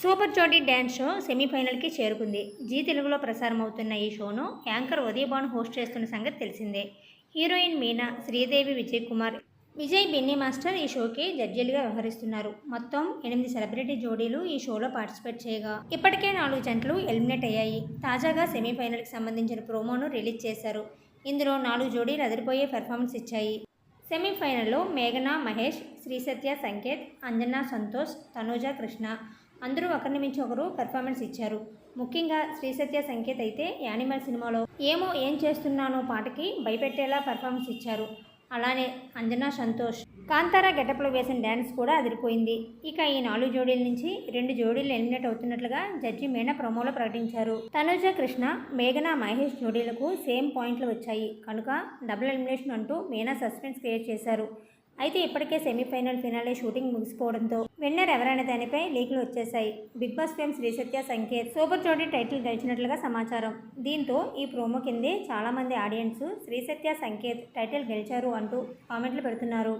Super జోడీ dance show సెమీఫైనల్కి చేరుకుంది. G తెలుగులో ప్రసారం అవుతున్న ఈ షోను యాంకర్ ఉదయభాను హోస్ట్ చేస్తున్న సంగతి తెలిసిందే. హీరోయిన్ మీనా శ్రీదేవి విజయ్ కుమార్ విజయ్ బెన్నీ మాస్టర్ ఈ షోకి జడ్జీలుగా వ్యవహరిస్తున్నారు. మొత్తం ఎనిమిది సెలబ్రిటీ జోడీలు ఈ షోలో పార్టిసిపేట్ చేయగా ఇప్పటికే నాలుగు జంటలు ఎలిమినేట్ అయ్యాయి. తాజాగా సెమీఫైనల్కి సంబంధించిన ప్రోమోను రిలీజ్ చేశారు. ఇందులో నాలుగు జోడీలు అదిరిపోయే పెర్ఫార్మెన్స్ ఇచ్చాయి. సెమీఫైనల్లో మేఘనా మహేష్ శ్రీసత్య సంకేత్ అంజనా సంతోష్ తనూజ కృష్ణ అందరూ ఒకరిని మించి ఒకరు పెర్ఫార్మెన్స్ ఇచ్చారు. ముఖ్యంగా శ్రీసత్య సంకేత్ అయితే యానిమల్ సినిమాలో ఏమో ఏం చేస్తున్నానో పాటకి భయపెట్టేలా పెర్ఫార్మెన్స్ ఇచ్చారు. అలానే అంజనా సంతోష్. కాంతారా గెటప్లో వేసిన డ్యాన్స్ కూడా అదిరిపోయింది. ఇక ఈ నాలుగు జోడీల నుంచి రెండు జోడీలు ఎలిమినేట్ అవుతున్నట్లుగా జడ్జి మీనా ప్రమోలో ప్రకటించారు. తనుజ కృష్ణ మేఘనా మహేష్ జోడీలకు సేమ్ పాయింట్లు వచ్చాయి. కనుక డబుల్ ఎలిమినేషన్ అంటూ మీనా సస్పెన్స్ క్రియేట్ చేశారు. అయితే ఇప్పటికే సెమీఫైనల్ ఫినాలే షూటింగ్ ముగిసిపోవడంతో విన్నర్ ఎవరనే దానిపై లీకులు వచ్చేశాయి. Bigg Boss fame Srisatya Sanketh super Jodi title గెలిచినట్లుగా సమాచారం. దీంతో ఈ ప్రోమో కిందే చాలామంది ఆడియన్స్ శ్రీసత్య సంకేత్ టైటిల్ గెలిచారు అంటూ కామెంట్లు పెడుతున్నారు.